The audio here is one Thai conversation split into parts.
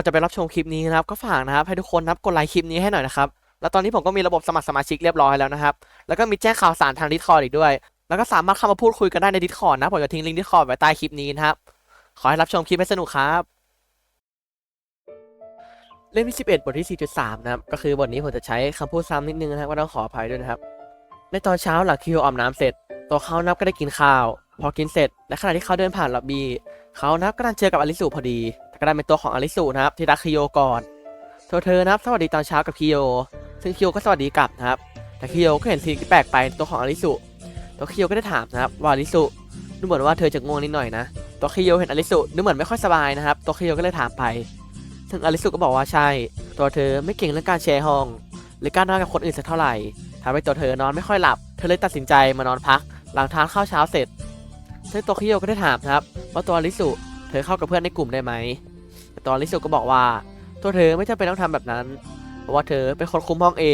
อนจะไปรับชมคลิปนี้นะครับก็ฝากนะครับให้ทุกคนนับกดไลค์คลิปนี้ให้หน่อยนะครับแล้วตอนนี้ผมก็มีระบบสมัครสมาชิกเรียบร้อยแล้วนะครับ แล้วก็มีแจ้งข่าวสารทางดิสคอร์ดอีกด้วย แล้วก็สามารถเข้ามาพูดคุยกันได้ในดิสคอร์ดนะ ผมจะทิ้งลิงก์ดิสคอร์ดไว้ใต้คลิปนี้นะครับ ขอให้รับชมคลิปให้สนุกครับ เล่มที่ 11 บทที่ 4.3 นะครับ ก็คือบทนี้ผมจะใช้คำพูดซ้ำนิดนึงนะครับก็ต้องขออภัยด้วยนะครับ ในตอนเช้าหลังคิวอาบน้ำเสร็จ ตัวเขานับก็ได้กินข้าว พอกินเสร็จ และขณะที่เขาเดินผ่านล็อบบี้ เขานับก็ดันเจอกับอลิสุพอดี ก็ได้เป็นตัวของอลิสุนะครับที่รักคิโยก่อนตัวเธอนับสวัสดีตอนเช้ากับคิโยซึ่งคิโยก็สวัสดีกลับนะครับ แต่คิโยก็เห็นสิ่งที่แปลกไปตัวของอลิสุตัวคิโยก็ได้ถามนะครับว่าอลิสุดูเหมือนว่าเธอจะง่วงนิดหน่อยนะตัวคิโยเห็นอลิสุดูเหมือนไม่ค่อยสบายนะครับตัวคิโยก็เลยถามไปซึ่งอลิสุก็บอกว่าใช่ ตัวเธอไม่เก่งเรื่องการแชร์ห้อง หรือการนอนกับคนอื่นสักเท่าไหร่ทำให้ตัวเธอนอนไม่ค่อยหลับ เธอเลยตัดสินใจมานอนพัก หลังทานข้าวเช้าเสร็จซึ่งตัวคิโยก็ได้ถามนะครับว่าตัวอลิสุเธอเข้ากับเพื่อนในกลุ่มได้ไหม ต่ตัวอลิสุก็บอกว่าตัวเธอไม่จำเป็นต้องทำแบบนั้น เพราะว่าเธอเป็นคนคุมห้อง A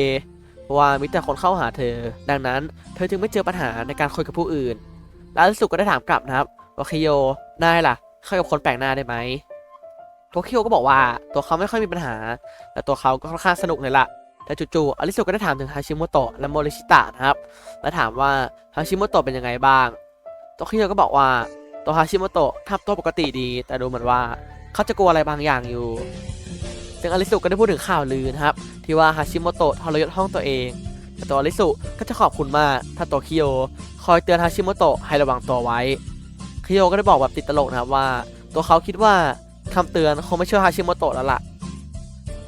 เพราะว่ามีแต่คนเข้าหาเธอ ดังนั้นเธอจึงไม่เจอปัญหาในการคุยกับผู้อื่น แล้วลิสุก็ได้ถามกลับนะครับว่าคิโยนายล่ะเข้ากับคนแปลกหน้าได้ไหมตัวคิโยก็บอกว่าตัวเขาไม่ค่อยมีปัญหา แต่ตัวเขาก็ค่อนข้างสนุกเลยล่ะแต่จู่ๆอลิสุก็ได้ถามถึงฮาชิโมโตะและโมริชิตะนะครับ และถามว่าฮาชิโมโตะเป็นยังไงบ้าง ตัวคิโยก็บอกว่าตัวฮาชิโมโตะทำตัวปกติดี แต่ดูเหมือนว่า เขาจะกลัวอะไรบางอย่างอยู่ ซึ่งอลิสุก็ได้พูดถึงข่าวลือนะครับ ที่ว่าฮาชิโมโตะทรยศห้องตัวเองแต่ตัวอลิสุก็จะขอบคุณมากถ้าตัวคิโยคอยเตือนฮาชิโมโตะให้ระวังตัวไว้คิโยก็ได้บอกแบบติดตลกนะครับว่า ตัวเขาคิดว่าคำเตือนคงไม่เชื่อฮาชิโมโตะแล้วล่ะ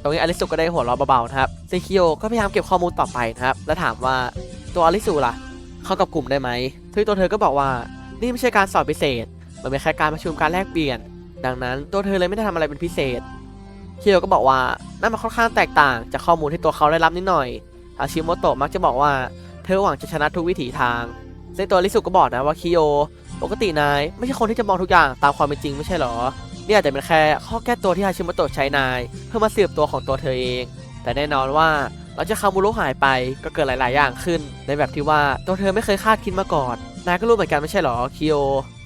ตรงนี้อลิสุก็ได้หัวเราะเบาๆนะครับซึ่งคิโยก็พยายามเก็บข้อมูลต่อไปนะครับ และถามว่าตัวอลิสุล่ะ เข้ากับกลุ่มได้ไหมซึ่งตัวเธอก็บอกว่านี่ไม่ใช่การสอบพิเศษ มันเป็นแค่การประชุมการแลกเปลี่ยน ดังนั้นตัวเธอเลยไม่ได้ทำอะไรเป็นพิเศษคิโยก็บอกว่านั่นมันค่อนข้างแตกต่าง จากข้อมูลที่ตัวเขาได้รับนิดหน่อยฮาชิโมโตะมักจะบอกว่าเธอหวังจะชนะทุกวิถีทางซึ่งตัวลิสุก็บอกนะว่าคิโยปกตินายไม่ใช่คนที่จะมองทุกอย่างตามความเป็นจริงไม่ใช่หรอ นี่อาจจะเป็นแค่ข้อแก้ตัวที่ฮาชิโมโตะใช้นาย เพื่อมาสืบตัวของตัวเธอเอง แต่แน่นอนว่าหลังจากคามูโรหายไปก็เกิดหลาย ๆ อย่างขึ้น ในแบบที่ว่าตัวเธอไม่เคยคาดคิดมาก่อน นายก็รู้เหมือนกันไม่ใช่หรอคิโย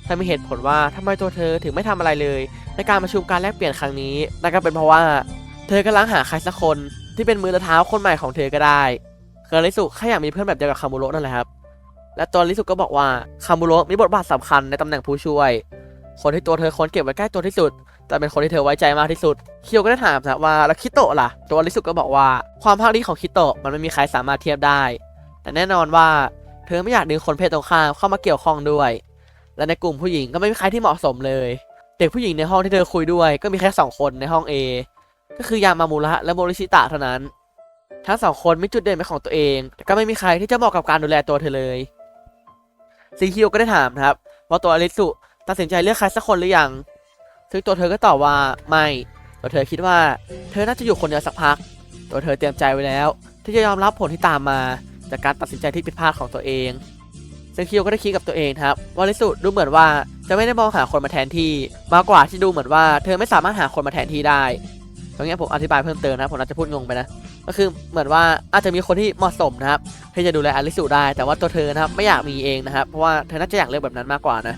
ถ้ามีเหตุผลว่าทำไมตัวเธอถึงไม่ทำอะไรเลย ในการประชุมการแลกเปลี่ยนครั้งนี้นั่นก็เป็นเพราะว่า เธอกำลังหาใครสักคนที่เป็นมือและเท้าคนใหม่ของเธอก็ได้คือลิสุแค่อยากมีเพื่อนแบบเดียวกับคามูโระนั่นแหละครับและตัวลิสุก็บอกว่าคามูโระมีบทบาทสำคัญในตำแหน่งผู้ช่วย คนที่ตัวเธอค้นเก็บไว้ใกล้ตัวที่สุด แต่เป็นคนที่เธอไว้ใจมากที่สุดคิโยก็ได้ถามนะว่าแล้วคิโตะล่ะ ตัวลิสุก็บอกว่าความภาคดีของคิโตะมันไม่มีใครสามารถเทียบได้ แต่แน่นอนว่าเธอไม่อยากดึงคนเพศตรงข้ามเข้ามาเกี่ยวข้องด้วย และในกลุ่มผู้หญิงก็ไม่มีใครที่เหมาะสมเลย เด็กผู้หญิงในห้องที่เธอคุยด้วย ก็มีแค่สองคนในห้อง A ก็คือยามามูระและโมริชิตะเท่านั้น ทั้งสองคนมีจุดเด่นเป็นของตัวเองแต่ก็ไม่มีใครที่จะเหมาะกับการดูแลตัวเธอเลยซีคิโยก็ได้ถามครับว่าตัวอลิสุตัดสินใจเลือกใครสักคนหรือยังซึ่งตัวเธอก็ตอบว่าไม่ตัวเธอคิดว่า เธอน่าจะอยู่คนเดียวสักพัก ตัวเธอเตรียมใจไว้แล้ว ที่จะยอมรับผลที่ตามมา จากการตัดสินใจที่ผิดพลาดของตัวเอง ซึ่งคิโยก็ได้คิดกับตัวเองครับว่าลิสุดูเหมือนว่าจะไม่ได้มองหาคนมาแทนที่ มากกว่าที่ดูเหมือนว่าเธอไม่สามารถหาคนมาแทนที่ได้ ตรงนี้ผมอธิบายเพิ่มเติมนะผมอาจจะพูดงงไปนะ ก็คือเหมือนว่าอาจจะมีคนที่เหมาะสมนะครับที่จะดูแลอลิสุได้ แต่ว่าตัวเธอนะครับไม่อยากมีเองนะครับ เพราะว่าเธอน่าจะอยากเลือกแบบนั้นมากกว่านะ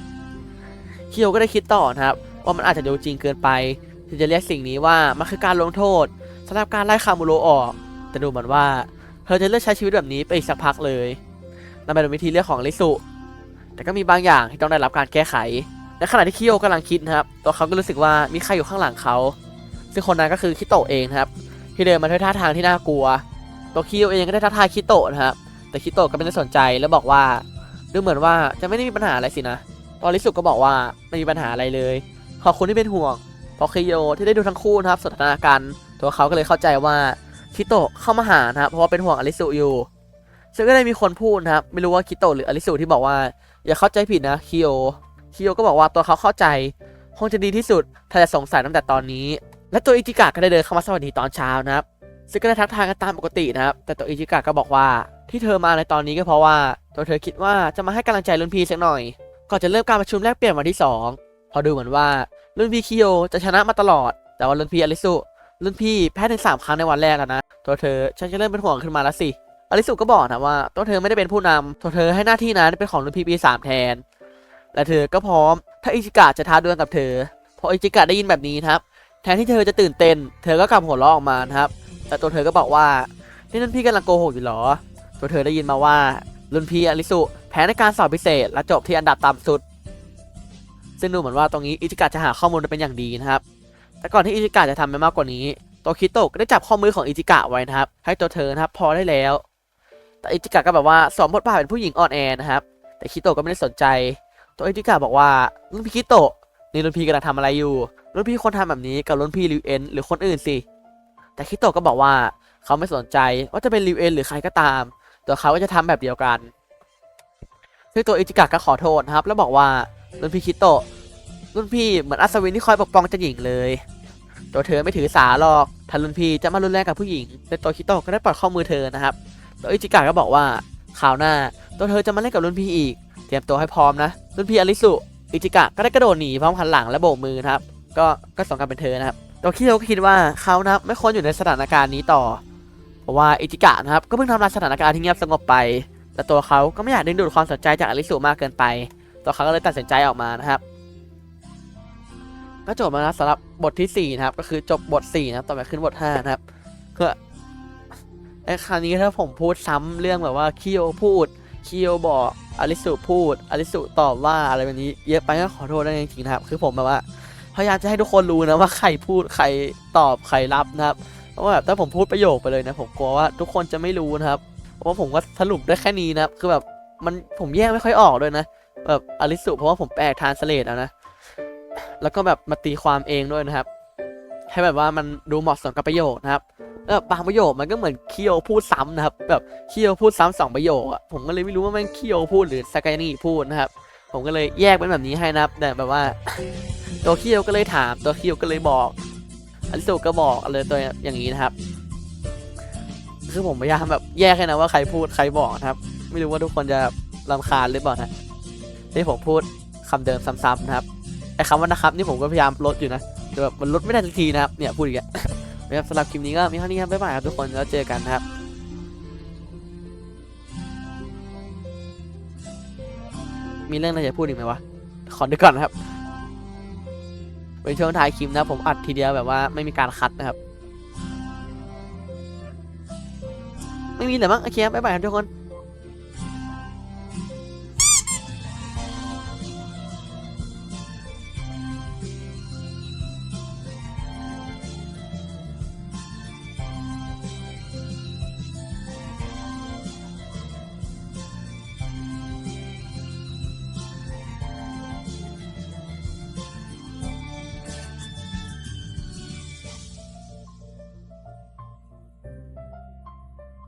คิโยก็ได้คิดต่อนะครับว่ามันอาจจะดูจริงเกินไปที่จะเรียกสิ่งนี้ว่ามันคือการลงโทษสำหรับการไล่คามูโรออก แต่ดูเหมือนว่า เธอจะเลือกใช้ชีวิตแบบนี้ไปอีกสักพักเลย นั่นเป็นวิธีเลือกของลิสุ แต่ก็มีบางอย่างที่ต้องได้รับการแก้ไข ในขณะที่คิโยกำลังคิดนะครับ ตัวเขาก็รู้สึกว่ามีใครอยู่ข้างหลังเขา ซึ่งคนนั้นก็คือคิโตะเองครับ ที่เดินมาด้วยท่าทางที่น่ากลัว ตัวคิโยเองก็ได้ทักทายคิโตะนะครับ แต่คิโตะก็ไม่ได้สนใจแล้วบอกว่า ดูเหมือนว่าจะไม่ได้มีปัญหาอะไรสินะ ตอนลิสุก็บอกว่าไม่มีปัญหาอะไรเลย ขอบคุณที่เป็นห่วงเพราะคิโยที่ได้ดูทั้งคู่นะครับสนทนกากันตัวเขาก็เลยเข้าใจว่าคิโตะเข้ามาหานะครับเพราะว่าเป็นห่วงอลิสุอยู่ ซึ่งก็ได้มีคนพูดนะครับ ไม่รู้ว่าคิโตหรืออลิสุที่บอกว่า อย่าเข้าใจผิดนะคิโยคิโยก็บอกว่าตัวเขาเข้าใจคงจะดีที่สุดถ้าจะสงสัยตั้งแต่ตอนนี้ และตัวอิจิกะก็ได้เดินเข้ามาสวัสดีตอนเช้านะครับซึ่งก็ได้ทักทายกันตามปกตินะครับ แต่ตัวอิจิกะก็บอกว่าที่เธอมาในตอนนี้ก็เพราะว่าตัวเธอคิดว่าจะมาให้กำลังใจรุ่นพี่สักหน่อย ก่อนจะเริ่มการประชุมแลกเปลี่ยนวันที่ 2 พอดูเหมือนว่ารุ่นพี่คิโยจะชนะมาตลอด แต่ว่ารุ่นพี่อลิสุรุ่นพี่แพ้ถึงสามครั้งในวันแรกแล้วนะ ตัวเธอฉันจะเริ่มเป็นห่วงขึ้นมาแล้วสิ อลิสุก็บอกนะว่าตัวเธอไม่ได้เป็นผู้นำตัวเธอให้หน้าที่นั้นเป็นของรุ่นพี่ปีสามแทน และเธอก็พร้อมถ้าอิจิกะจะท้าดวลกับเธอพออิจิกะได้ยินแบบนี้นะครับ แทนที่เธอจะตื่นเต้น เธอก็กลับหัวเราะออกมาครับ แต่ตัวเธอก็บอกว่านี่รุ่นพี่กำลังโกหกอยู่หรอ ตัวเธอได้ยินมาว่ารุ่นพี่อลิสุแพ้ในการสอบพิเศษ และจบที่อันดับต่ำสุด ซึ่งดูเหมือนว่าตรงนี้อิจิกะจะหาข้อมูลได้เป็นอย่างดีนะครับ แต่ก่อนที่อิจิกะจะทำไปมากกว่านี้ตัวคิโตะก็ได้จับข้อมือของอิจิกะไว้นะครับ ให้ตัวเธอนะครับพอได้แล้ว แต่อิจิกะก็แบบว่าสวมบทบาทเป็นผู้หญิงอ่อนแอนะครับ แต่คิโตะก็ไม่ได้สนใจ ตัวอิจิกะบอกว่ารุ่นพี่คิโตะนี่รุ่นพี่กำลังทำอะไรอยู่ รุ่นพี่คนทำแบบนี้กับรุ่นพี่ริวเอ็นหรือคนอื่นสิ แต่คิโตะก็บอกว่าเขาไม่สนใจว่าจะเป็นริวเอ็นหรือใครก็ตาม ตัวเขาก็จะทำแบบเดียวกันซึ่งตัวอิจิกะก็ขอโทษครับ แล้วบอกว่ารุ่นพี่คิโตะรุ่นพี่เหมือนอัศวินที่คอยปกป้องเจ้าหญิงเลยตัวเธอไม่ถือสาหรอกถ้ารุ่นพี่จะมารุนแรงกับผู้หญิงแต่ตัวคิโตะก็ได้ปลดข้อมือเธอนะครับ ตัวอิจิกะก็บอกว่าคราวหน้าตัวเธอจะมาเล่นกับรุ่นพี่อีก เตรียมตัวให้พร้อมนะ รุ่นพี่อลิสุอิจิกะก็ได้กระโดดหนีพร้อมหันหลังและโบกมือครับ ก็ก็สองกันเป็นเธอนะครับตัวคิโตะก็คิดว่าเขานะครับไม่ควรอยู่ในสถานการณ์นี้ต่อ เพราะว่าอิจิกะนะครับก็เพิ่งทำลายสถานการณ์ที่เงียบสงบไปแต่ตัวเขาก็ไม่อยากดึงดูดความสนใจจากอลิสุมากเกินไปตัวเขาก็เลยตัดสินใจออกมานะครับก็จบมาแล้วสำหรับบทที่4นะครับก็คือจบบท4นะครับต่อไปขึ้นบท5นะครับก็ ไอ้คราวนี้ถ้าผมพูดซ้ำเรื่องแบบว่าคิโอพูดคิโอบอกอลิสุพูดอลิสุตอบว่าอะไรแบบนี้ เยอะไปก็ขอโทษด้วยจริงๆนะครับ คือผมแบบว่าพยายามจะให้ทุกคนรู้นะว่าใครพูดใครตอบใครรับนะครับเพราะว่าแบบถ้าผมพูดประโยคไปเลยนะ ผมกลัวว่าทุกคนจะไม่รู้นะครับเพราะว่าผมก็สรุปได้แค่นี้นะครับ คือแบบมันผมแยกไม่ค่อยออกด้วยนะ แบบอลิสุเพราะว่าผมแปลทานสเลตเอานะแล้วก็แบบมาตีความเองด้วยนะครับ ให้แบบว่ามันดูเหมาะสมกับประโยคนะครับแล้วบางประโยคมันก็เหมือนเคียวพูดซ้ำนะครับ แบบเคียวพูดซ้ำสองประโยคอะผมก็เลยไม่รู้ว่ามันเคียวพูดหรือสกายนี่พูดนะครับ ผมก็เลยแยกเป็นแบบนี้ให้นะครับแต่แบบว่า ตัวเคียวก็เลยถาม ตัวเคียวก็เลยบอกอลิสุก็บอกอะไรตัวอย่างนี้นะครับ คือผมพยายามแบบแยกให้นะว่าใครพูดใครบอกนะครับ ไม่รู้ว่าทุกคนจะรำคาญหรือเปล่านะที่ผมพูดคำเดิมซ้ำๆนะครับไอ้คำว่านะครับนี่ผมก็พยายามลดอยู่นะ แต่แบบมันลดไม่ได้ทันทีนะครับเนี่ยพูดอีกแล้วนะครับสำหรับคลิปนี้ก็มีเท่านี้ครับบ๊ายบายครับทุกคนแล้วเจอกันนะครับมีเรื่องอะไรจะพูดอีกไหมวะ ขอดูก่อนนะครับ เป็นช่วงท้ายคลิปนะผมอัดทีเดียวแบบว่าไม่มีการคัดนะครับ ไม่มีเลยมั้งโอเคครับบ๊ายบายครับทุกคน